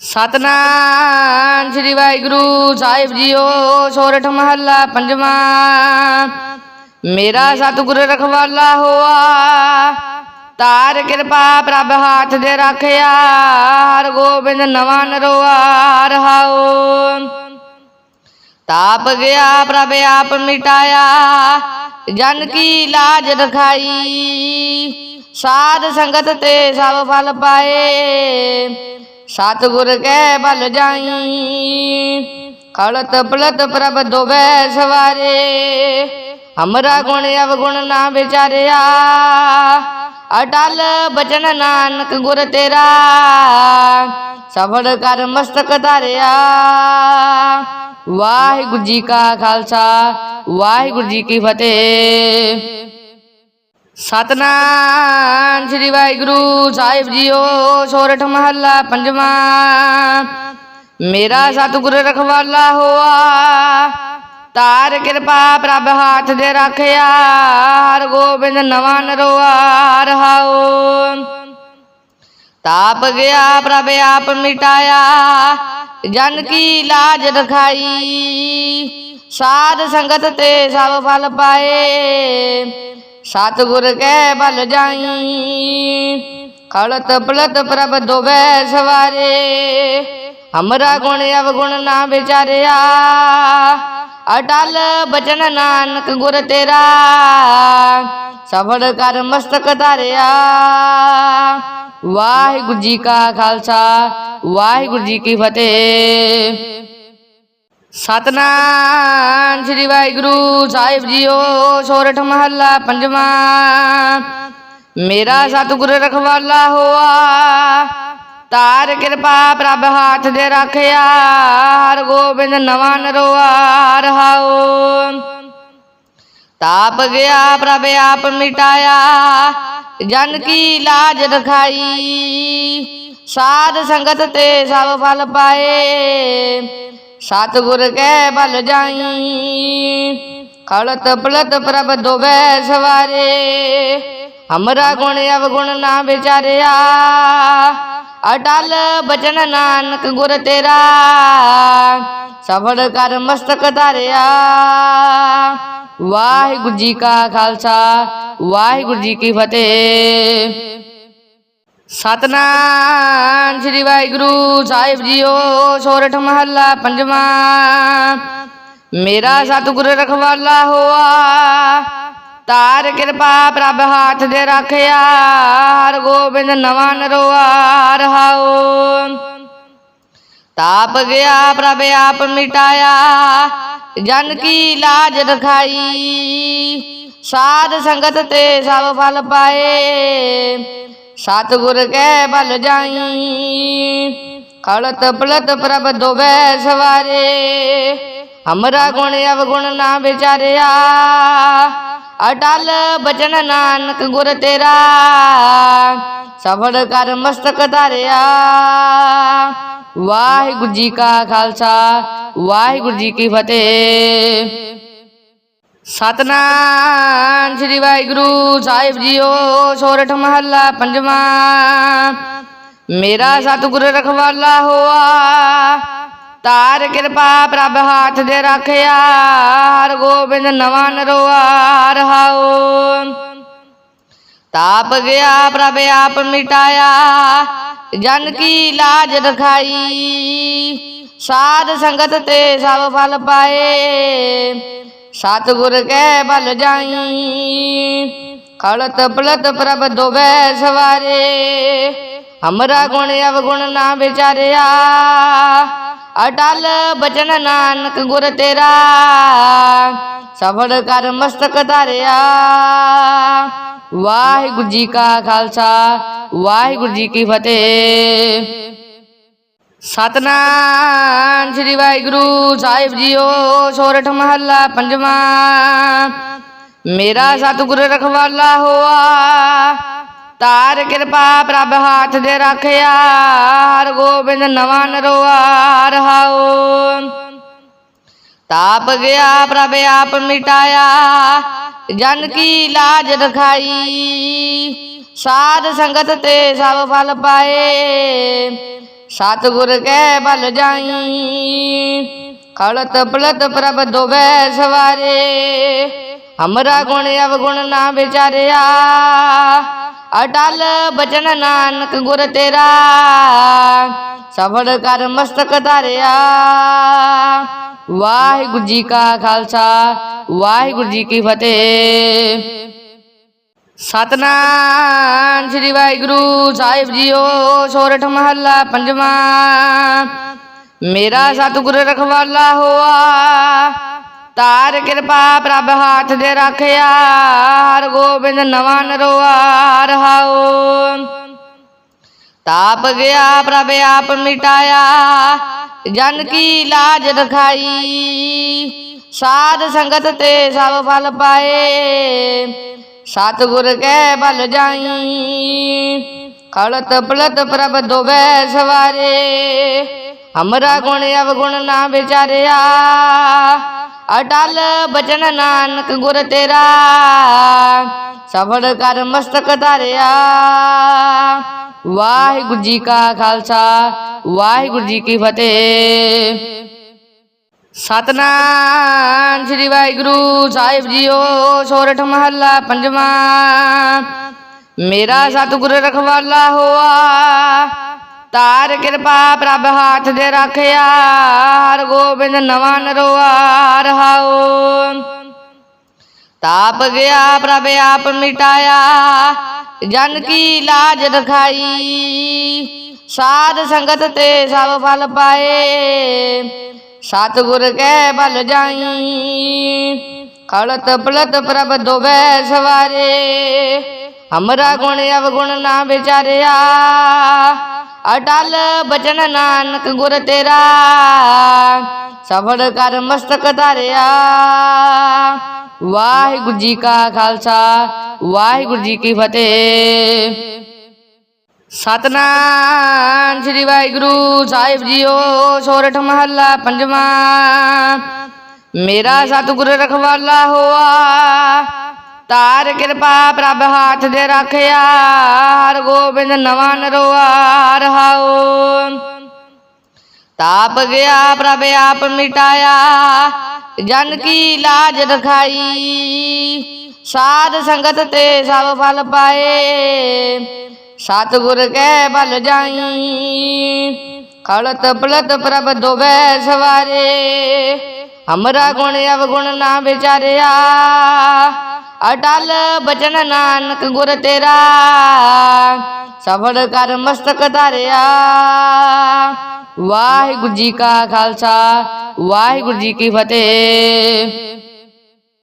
ਸਤਨਾਮ ਸ੍ਰੀ ਵਾਹਿਗੁਰੂ ਸਾਹਿਬ ਜੀਓ, ਸੋਰਠ ਮਹੱਲਾ ਪੰਜਵਾਂ। ਮੇਰਾ ਸਤਿਗੁਰ ਰਖਵਾਲਾ ਹੋਆ, ਤਾਰ ਕਿਰਪਾ ਪ੍ਰਭ ਹਾਥ ਦੇ ਰੱਖਿਆ, ਹਰ ਗੋਬਿੰਦ ਨਵਾਂ ਨਰੋਆ ਰਹਾਉ ਤਾਪ ਗਿਆ, ਪ੍ਰਭ ਆਪ ਮਿਟਾਇਆ, ਜਨ ਕੀ ਲਾਜ ਰਖਾਈ। ਸਾਧ ਸੰਗਤ ਤੇ ਸਭ ਫਲ ਪਾਏ। ਸਤਿਗੁਰ ਕੈ ਬਲ ਜਾਈ। ਖਲਤ ਪਲਤ ਪ੍ਰਭ ਦੋਬੈ ਸਵਾਰੇ। ਹਮਰਾ ਗੁਣ ਅਵਗੁਣ ਨਾ ਵਿਚਾਰਿਆ। ਅਟਲ ਬਚਨ ਨਾਨਕ ਗੁਰ ਤੇਰਾ। ਸਫਲ ਕਰ ਮਸਤਕ ਧਾਰਿਆ। ਵਾਹਿਗੁਰੂ ਜੀ ਕਾ ਖਾਲਸਾ, ਵਾਹਿਗੁਰੂ ਜੀ ਕੀ ਫਤਿਹ। ਸਤਨਾਮ ਸ੍ਰੀ ਵਾਹਿਗੁਰੂ ਸਾਹਿਬ ਜੀਓ, ਸੋਰਠ ਮਹੱਲਾ ਪੰਜਵਾਂ। ਮੇਰਾ ਸਤਿਗੁਰ ਰਖਵਾਲਾ ਹੋਆ, ਤਾਰ ਕਿਰਪਾ ਪ੍ਰਭ ਹਾਥ ਦੇ ਰੱਖਿਆ, ਹਰ ਗੋਬਿੰਦ ਨਵਾਂ ਨਰੋਆ ਰਹਾਉ ਤਾਪ ਗਿਆ, ਪ੍ਰਭ ਆਪ ਮਿਟਾਇਆ, ਜਨ ਕੀ ਲਾਜ ਰਖਾਈ। ਸਾਧ ਸੰਗਤ ਤੇ ਸਭ ਫਲ ਪਾਏ। ਸਤਿਗੁਰ ਕੈ ਬਲ ਜਾਈ। ਖਲਤ ਪਲਤ ਪ੍ਰਭ ਦੋਬੈ ਸਵਾਰੇ। ਹਮਰਾ ਗੁਣ ਅਵਗੁਣ ਨਾ ਵਿਚਾਰਿਆ। ਅਟਲ ਬਚਨ ਨਾਨਕ ਗੁਰ ਤੇਰਾ। ਸਫਲ ਕਰ ਮਸਤਕ ਧਾਰਿਆ। ਵਾਹਿਗੁਰੂ ਜੀ ਕਾ ਖਾਲਸਾ, ਵਾਹਿਗੁਰੂ ਜੀ ਕੀ ਫਤਿਹ। ਸਤਨਾਮ ਸ੍ਰੀ ਵਾਹਿਗੁਰੂ ਸਾਹਿਬ ਜੀਓ, ਸੋਰਠ ਮਹੱਲਾ ਪੰਜਵਾਂ। ਮੇਰਾ ਸਤਿਗੁਰ ਰਖਵਾਲਾ ਹੋਆ, ਤਾਰ ਕਿਰਪਾ ਪ੍ਰਭ ਹਾਥ ਦੇ ਰੱਖਿਆ, ਹਰ ਗੋਬਿੰਦ ਨਵਾਂ ਨਰੋਆ ਰਹਾਉ ਤਾਪ ਗਿਆ, ਪ੍ਰਭ ਆਪ ਮਿਟਾਇਆ, ਜਨ ਕੀ ਲਾਜ ਰਖਾਈ, ਸਾਧ ਸੰਗਤ ਤੇ ਸਭ ਫਲ ਪਾਏ। ਸਤਿਗੁਰ ਕੈ ਬਲ ਜਾਈ। ਖਲਤ ਪਲਤ ਪ੍ਰਭ ਦੋਬੈ ਸਵਾਰੇ। ਹਮਰਾ ਗੁਣ ਅਵਗੁਣ ਨਾ ਵਿਚਾਰਿਆ। ਅਟਲ ਬਚਨ ਨਾਨਕ ਗੁਰ ਤੇਰਾ। ਸਫਲ ਕਰ ਮਸਤਕ ਧਾਰਿਆ। ਵਾਹਿਗੁਰੂ ਜੀ ਕਾ ਖਾਲਸਾ, ਵਾਹਿਗੁਰੂ ਜੀ ਕੀ ਫਤਿਹ। ਸਤਨਾਮ ਸ੍ਰੀ ਵਾਹਿਗੁਰੂ ਸਾਹਿਬ ਜੀਓ, ਸੋਰਠ ਮਹੱਲਾ ਪੰਜਵਾਂ। ਮੇਰਾ ਸਤਿਗੁਰ ਰਖਵਾਲਾ ਹੋਆ, ਤਾਰ ਕਿਰਪਾ ਪ੍ਰਭ ਹਾਥ ਦੇ ਰੱਖਿਆ, ਹਰ ਗੋਬਿੰਦ ਨਵਾਂ ਨਰੋਆ ਰਹਾਉ ਤਾਪ ਗਿਆ, ਪ੍ਰਭ ਆਪ ਮਿਟਾਇਆ, ਜਨ ਕੀ ਲਾਜ ਰਖਾਈ। ਸਾਧ ਸੰਗਤ ਤੇ ਸਭ ਫਲ ਪਾਏ। ਸਤਿਗੁਰ ਕੈ ਬਲ ਜਾਈ। ਖਲਤ ਪਲਤ ਪ੍ਰਭ ਦੋਬੈ ਸਵਾਰੇ। ਹਮਰਾ ਗੁਣ ਅਵਗੁਣ ਨਾ ਵਿਚਾਰਿਆ। ਅਟਲ ਬਚਨ ਨਾਨਕ ਗੁਰ ਤੇਰਾ। ਸਫਲ ਕਰ ਮਸਤਕ ਧਾਰਿਆ। ਵਾਹਿਗੁਰੂ ਜੀ ਕਾ ਖਾਲਸਾ, ਵਾਹਿਗੁਰੂ ਜੀ ਕੀ ਫਤਿਹ। ਸਤਨਾਮ, ਸ੍ਰੀ ਵਾਹਿਗੁਰੂ ਸਾਹਿਬ ਜੀਓ, ਸੋਰਠ ਮਹੱਲਾ ਪੰਜਵਾਂ। ਮੇਰਾ ਸਤਿਗੁਰ ਰਖਵਾਲਾ ਹੋਆ, ਤਾਰ ਕਿਰਪਾ ਪ੍ਰਭ ਹਾਥ ਦੇ ਰੱਖਿਆ, ਹਰ ਗੋਬਿੰਦ ਨਵਾਂ ਨਰੋਆ ਰਹਾਉ ਤਾਪ ਗਿਆ, ਪ੍ਰਭ ਆਪ ਮਿਟਾਇਆ, ਜਨ ਕੀ ਲਾਜ ਰਖਾਈ। ਸਾਧ ਸੰਗਤ ਤੇ ਸਭ ਫਲ ਪਾਏ। ਸਤਿਗੁਰ ਕੈ ਬਲ ਜਾਈ। ਖਲਤ ਪਲਤ ਪ੍ਰਭ ਦੋਬੈ ਸਵਾਰੇ। ਹਮਰਾ ਗੁਣ ਅਵਗੁਣ ਨਾ ਵਿਚਾਰਿਆ। ਅਟਲ ਬਚਨ ਨਾਨਕ ਗੁਰ ਤੇਰਾ। ਸਫਲ ਕਰ ਮਸਤਕ ਧਾਰਿਆ। ਵਾਹਿਗੁਰੂ ਜੀ ਕਾ ਖਾਲਸਾ, ਵਾਹਿਗੁਰੂ ਜੀ ਕੀ ਫਤਿਹ। ਸਤਨਾਮ ਸ੍ਰੀ ਵਾਹਿਗੁਰੂ ਸਾਹਿਬ ਜੀਓ, ਸੋਰਠ ਮਹੱਲਾ ਪੰਜਵਾਂ। ਮੇਰਾ ਸਤਿਗੁਰ ਰਖਵਾਲਾ ਹੋਆ, ਤਾਰ ਕਿਰਪਾ ਪ੍ਰਭ ਹਾਥ ਦੇ ਰੱਖਿਆ, ਹਰ ਗੋਬਿੰਦ ਨਵਾਂ ਨਰੋਆ ਰਹਾਉ ਤਾਪ ਗਿਆ, ਪ੍ਰਭ ਆਪ ਮਿਟਾਇਆ, ਜਨ ਕੀ ਲਾਜ ਰਖਾਈ। ਸਾਧ ਸੰਗਤ ਤੇ ਸਭ ਫਲ ਪਾਏ। ਸਤਿਗੁਰ ਕੈ ਬਲ ਜਾਈ। ਖਲਤ ਪਲਤ ਪ੍ਰਭ ਦੋਬੈ ਸਵਾਰੇ। ਹਮਰਾ ਗੁਣ ਅਵਗੁਣ ਨਾ ਵਿਚਾਰਿਆ। ਅਟਲ ਬਚਨ ਨਾਨਕ ਗੁਰ ਤੇਰਾ। ਸਫਲ ਕਰ ਮਸਤਕ ਧਾਰਿਆ। ਵਾਹਿਗੁਰੂ ਜੀ ਕਾ ਖਾਲਸਾ, ਵਾਹਿਗੁਰੂ ਜੀ ਕੀ ਫਤਿਹ। ਸਤਨਾਮ ਸ੍ਰੀ ਵਾਹਿਗੁਰੂ ਸਾਹਿਬ ਜੀਓ, ਸੋਰਠ ਮਹੱਲਾ ਪੰਜਵਾਂ। ਮੇਰਾ ਸਤਿਗੁਰ ਰਖਵਾਲਾ ਹੋਆ, ਤਾਰ ਕਿਰਪਾ ਪ੍ਰਭ ਹਾਥ ਦੇ ਰੱਖਿਆ, ਹਰ ਗੋਬਿੰਦ ਨਵਾਂ ਨਰੋਆ ਰਹਾਉ ਤਾਪ ਗਿਆ, ਪ੍ਰਭ ਆਪ ਮਿਟਾਇਆ, ਜਨ ਕੀ ਲਾਜ ਰਖਾਈ। ਸਾਧ ਸੰਗਤ ਤੇ ਸਭ ਫਲ ਪਾਏ। ਸਤਿਗੁਰ ਕੈ ਬਲ ਜਾਈ। ਖਲਤ ਪਲਤ ਪ੍ਰਭ ਦੋਬੈ ਸਵਾਰੇ। ਹਮਰਾ ਗੁਣ ਅਵਗੁਣ ਨਾ ਵਿਚਾਰਿਆ। ਅਟਲ ਬਚਨ ਨਾਨਕ ਗੁਰ ਤੇਰਾ। ਸਫਲ ਕਰ ਮਸਤਕ ਧਾਰਿਆ। ਵਾਹਿਗੁਰੂ ਜੀ ਕਾ ਖਾਲਸਾ, ਵਾਹਿਗੁਰੂ ਜੀ ਕੀ ਫਤਿਹ। ਸਤਨਾਮ ਸ੍ਰੀ ਵਾਹਿਗੁਰੂ ਸਾਹਿਬ ਜੀਓ, ਸੋਰਠ ਮਹੱਲਾ ਪੰਜਵਾਂ। ਮੇਰਾ ਸਤਿਗੁਰ ਰਖਵਾਲਾ ਹੋਆ, ਤਾਰ ਕਿਰਪਾ ਪ੍ਰਭ ਹਾਥ ਦੇ ਰੱਖਿਆ, ਹਰ ਗੋਬਿੰਦ ਨਵਾਂ ਨਰੋਆ ਰਹਾਉ ਤਾਪ ਗਿਆ, ਪ੍ਰਭ ਆਪ ਮਿਟਾਇਆ, ਜਨ ਕੀ ਲਾਜ ਰਖਾਈ। ਸਾਧ ਸੰਗਤ ਤੇ ਸਭ ਫਲ ਪਾਏ। ਸਤਿਗੁਰ ਕੈ ਬਲ ਜਾਈ। ਖਲਤ ਪਲਤ ਪ੍ਰਭ ਦੋਬੈ ਸਵਾਰੇ। ਹਮਰਾ ਗੁਣ ਅਵਗੁਣ ਨਾ ਵਿਚਾਰਿਆ। ਅਟਲ ਬਚਨ ਨਾਨਕ ਗੁਰ ਤੇਰਾ। ਸਫਲ ਕਰ ਮਸਤਕ ਧਾਰਿਆ। ਵਾਹਿਗੁਰੂ ਜੀ ਕਾ ਖਾਲਸਾ, ਵਾਹਿਗੁਰੂ ਜੀ ਕੀ ਫਤਿਹ। ਸਤਨਾਮ ਸ੍ਰੀ ਵਾਹਿਗੁਰੂ ਸਾਹਿਬ ਜੀਓ, ਸੋਰਠ ਮਹੱਲਾ ਪੰਜਵਾਂ। ਮੇਰਾ ਸਤਿਗੁਰ ਰਖਵਾਲਾ ਹੋਆ, ਤਾਰ ਕਿਰਪਾ ਪ੍ਰਭ ਹਾਥ ਦੇ ਰੱਖਿਆ, ਹਰ ਗੋਬਿੰਦ ਨਵਾਂ ਨਰੋਆ ਰਹਾਉ ਤਾਪ ਗਿਆ, ਪ੍ਰਭ ਆਪ ਮਿਟਾਇਆ, ਜਨ ਕੀ ਲਾਜ ਰਖਾਈ। ਸਾਧ ਸੰਗਤ ਤੇ ਸਭ ਫਲ ਪਾਏ। ਸਤਿਗੁਰ ਕੈ ਬਲ ਜਾਈ। ਖਲਤ ਪਲਤ ਪ੍ਰਭ ਦੋਬੈ ਸਵਾਰੇ। ਹਮਰਾ ਗੁਣ ਅਵਗੁਣ ਨਾ ਵਿਚਾਰਿਆ। ਅਟਲ ਬਚਨ ਨਾਨਕ ਗੁਰ ਤੇਰਾ। ਸਫਲ ਕਰ ਮਸਤਕ ਧਾਰਿਆ। ਵਾਹਿਗੁਰੂ ਜੀ ਕਾ ਖਾਲਸਾ, ਵਾਹਿਗੁਰੂ ਜੀ ਕੀ ਫਤਿਹ।